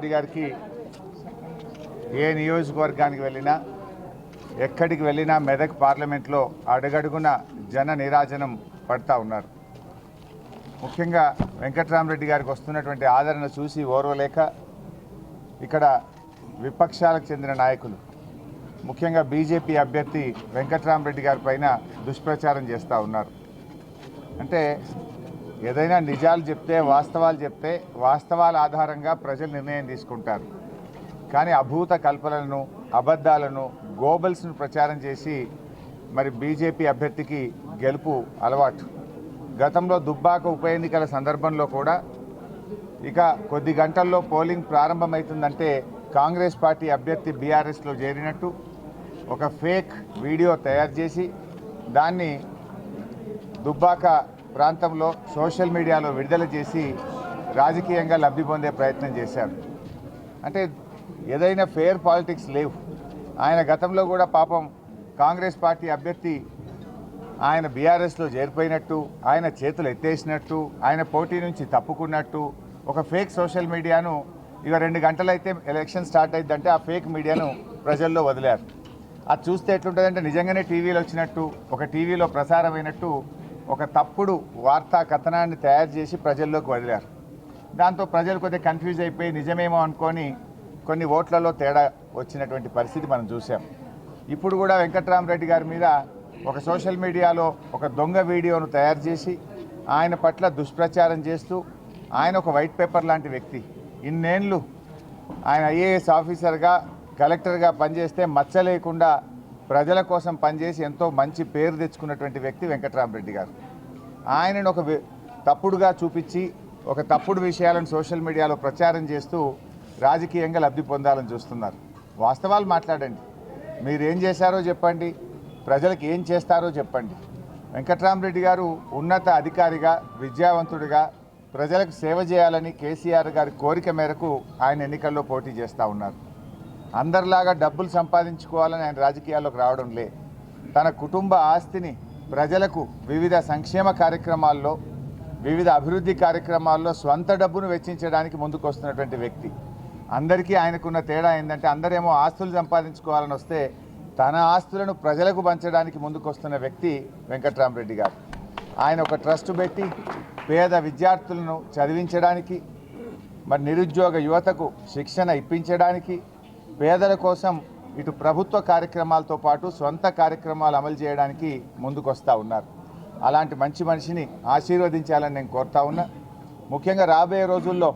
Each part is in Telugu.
రెడ్డి గారికి ఏ నియోజకవర్గానికి వెళ్ళినా ఎక్కడికి వెళ్ళినా మెదక్ పార్లమెంట్లో అడుగడుగున జన నిరాజనం పడతా ఉన్నారు. ముఖ్యంగా వెంకట్రామరెడ్డి గారికి వస్తున్నటువంటి ఆదరణ చూసి ఓర్వలేక ఇక్కడ విపక్షాలకు చెందిన నాయకులు ముఖ్యంగా బీజేపీ అభ్యర్థి వెంకట్రామరెడ్డి గారి పైన దుష్ప్రచారం చేస్తూ ఉన్నారు. అంటే ఏదైనా నిజాలు చెప్తే వాస్తవాలు చెప్తే వాస్తవాల ఆధారంగా ప్రజలు నిర్ణయం తీసుకుంటారు. కానీ అభూత కల్పనలను అబద్ధాలను గోబల్స్ను ప్రచారం చేసి మరి బీజేపీ అభ్యర్థికి గెలుపు అలవాటు. గతంలో దుబ్బాక ఉప ఎన్నికల సందర్భంలో కూడా ఇక కొద్ది గంటల్లో పోలింగ్ ప్రారంభమవుతుందంటే కాంగ్రెస్ పార్టీ అభ్యర్థి బీఆర్ఎస్లో చేరినట్టు ఒక ఫేక్ వీడియో తయారు చేసి దాన్ని దుబ్బాక ప్రాంతంలో సోషల్ మీడియాలో విడుదల చేసి రాజకీయంగా లబ్ధి పొందే ప్రయత్నం చేశారు. అంటే ఏదైనా ఫెయిర్ పాలిటిక్స్ లేవు. ఆయన గతంలో కూడా పాపం కాంగ్రెస్ పార్టీ అభ్యర్థి ఆయన బీఆర్ఎస్లో చేరిపోయినట్టు ఆయన చేతులు ఎత్తేసినట్టు ఆయన పోటీ నుంచి తప్పుకున్నట్టు ఒక ఫేక్ సోషల్ మీడియాను ఇక రెండు గంటలైతే ఎలక్షన్ స్టార్ట్ అయిందంటే ఆ ఫేక్ మీడియాను ప్రజల్లో వదిలారు. అది చూస్తే ఎట్లుంటుందంటే నిజంగానే టీవీలో వచ్చినట్టు ఒక టీవీలో ప్రసారమైనట్టు ఒక తప్పుడు వార్తా కథనాన్ని తయారు చేసి ప్రజల్లోకి వదిలారు. దాంతో ప్రజలు కొద్దిగా కన్ఫ్యూజ్ అయిపోయి నిజమేమో అనుకొని కొన్ని ఓట్లలో తేడా వచ్చినటువంటి పరిస్థితి మనం చూసాం ఇప్పుడు కూడా వెంకట్రామరెడ్డి గారి మీద ఒక సోషల్ మీడియాలో ఒక దొంగ వీడియోను తయారు చేసి ఆయన పట్ల దుష్ప్రచారం చేస్తూ ఆయన ఒక వైట్ పేపర్ లాంటి వ్యక్తి. ఇన్నేళ్ళు ఆయన ఐఏఎస్ ఆఫీసర్గా కలెక్టర్గా పనిచేస్తే మచ్చలేకుండా ప్రజల కోసం పనిచేసి ఎంతో మంచి పేరు తెచ్చుకున్నటువంటి వ్యక్తి వెంకట్రామరెడ్డి గారు. ఆయనను ఒక తప్పుడుగా చూపించి ఒక తప్పుడు విషయాలను సోషల్ మీడియాలో ప్రచారం చేస్తూ రాజకీయంగా లబ్ధి పొందాలని చూస్తున్నారు. వాస్తవాలు మాట్లాడండి. మీరు ఏం చేశారో చెప్పండి. ప్రజలకు ఏం చేస్తారో చెప్పండి. వెంకట్రామరెడ్డి గారు ఉన్నత అధికారిగా విద్యావంతుడిగా ప్రజలకు సేవ చేయాలని కేసీఆర్ గారి కోరిక మేరకు ఆయన ఎన్నికల్లో పోటీ చేస్తూ ఉన్నారు. అందరిలాగా డబ్బులు సంపాదించుకోవాలని ఆయన రాజకీయాల్లోకి రావడం లే. తన కుటుంబ ఆస్తిని ప్రజలకు వివిధ సంక్షేమ కార్యక్రమాల్లో వివిధ అభివృద్ధి కార్యక్రమాల్లో స్వంత డబ్బును వెచ్చించడానికి ముందుకు వస్తున్నటువంటి వ్యక్తి. అందరికీ ఆయనకున్న తేడా ఏంటంటే అందరేమో ఆస్తులు సంపాదించుకోవాలని వస్తే తన ఆస్తులను ప్రజలకు పంచడానికి ముందుకు వస్తున్న వ్యక్తి వెంకట్రామరెడ్డి గారు. ఆయన ఒక ట్రస్ట్ పెట్టి పేద విద్యార్థులను చదివించడానికి మరి నిరుద్యోగ యువతకు శిక్షణ ఇప్పించడానికి పేదల కోసం ఇటు ప్రభుత్వ కార్యక్రమాలతో పాటు సొంత కార్యక్రమాలు అమలు చేయడానికి ముందుకొస్తా ఉన్నారు. అలాంటి మంచి మనిషిని ఆశీర్వదించాలని నేను కోరుతా ఉన్నా. ముఖ్యంగా రాబోయే రోజుల్లో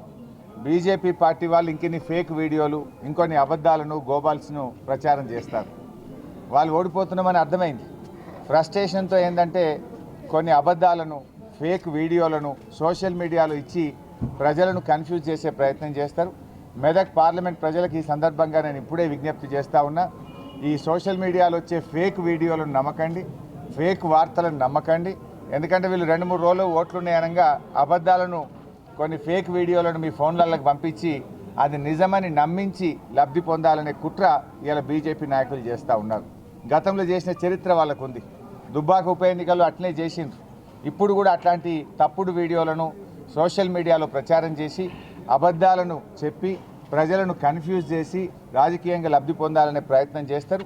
బీజేపీ పార్టీ వాళ్ళు ఇంకొన్ని ఫేక్ వీడియోలు ఇంకొన్ని అబద్ధాలను గోబాల్స్ను ప్రచారం చేస్తారు. వాళ్ళు ఓడిపోతున్నామని అర్థమైంది. ఫ్రస్ట్రేషన్తో ఏంటంటే కొన్ని అబద్ధాలను ఫేక్ వీడియోలను సోషల్ మీడియాలో ఇచ్చి ప్రజలను కన్ఫ్యూజ్ చేసే ప్రయత్నం చేస్తారు. మెదక్ పార్లమెంట్ ప్రజలకు ఈ సందర్భంగా నేను ఇప్పుడే విజ్ఞప్తి చేస్తూ ఉన్నా ఈ సోషల్ మీడియాలో వచ్చే ఫేక్ వీడియోలను నమ్మకండి ఫేక్ వార్తలను నమ్మకండి. ఎందుకంటే వీళ్ళు రెండు మూడు రోజులు ఓట్లున్నాయనగా అబద్ధాలను కొన్ని ఫేక్ వీడియోలను మీ ఫోన్లలోకి పంపించి అది నిజమని నమ్మించి లబ్ధి పొందాలనే కుట్ర ఇలా బీజేపీ నాయకులు చేస్తూ ఉన్నారు. గతంలో చేసిన చరిత్ర వాళ్ళకు ఉంది దుబ్బాక ఉప ఎన్నికల్లో అట్లనే చేసిండ్రు. ఇప్పుడు కూడా అట్లాంటి తప్పుడు వీడియోలను సోషల్ మీడియాలో ప్రచారం చేసి అబద్ధాలను చెప్పి ప్రజలను కన్ఫ్యూజ్ చేసి రాజకీయంగా లబ్ధి పొందాలనే ప్రయత్నం చేస్తారు.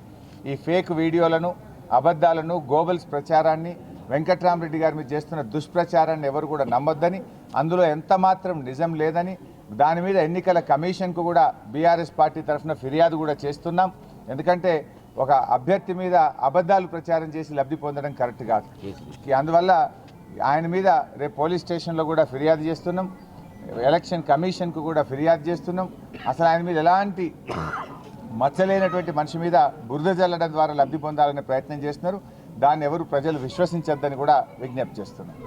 ఈ ఫేక్ వీడియోలను అబద్ధాలను గోబల్స్ ప్రచారాన్ని వెంకట్రామరెడ్డి గారి మీద చేస్తున్న దుష్ప్రచారాన్ని ఎవరు కూడా నమ్మొద్దని అందులో ఎంత మాత్రం నిజం లేదని దాని మీద ఎన్నికల కమిషన్కు కూడా బీఆర్ఎస్ పార్టీ తరఫున ఫిర్యాదు కూడా చేస్తున్నాం. ఎందుకంటే ఒక అభ్యర్థి మీద అబద్ధాలు ప్రచారం చేసి లబ్ధి పొందడం కరెక్ట్ కాదు. ఈ అందువల్ల ఆయన మీద రేపు పోలీస్ స్టేషన్లో కూడా ఫిర్యాదు చేస్తున్నాం. ఎలక్షన్ కమిషన్కు కూడా ఫిర్యాదు చేస్తున్నాం. అసలు ఆయన మీద ఎలాంటి మచ్చలేనటువంటి మనిషి మీద బురద జల్లడం ద్వారా లబ్ధి పొందాలనే ప్రయత్నం చేస్తున్నారు. దాన్ని ఎవరు ప్రజలు విశ్వసించొద్దని కూడా విజ్ఞప్తి చేస్తున్నారు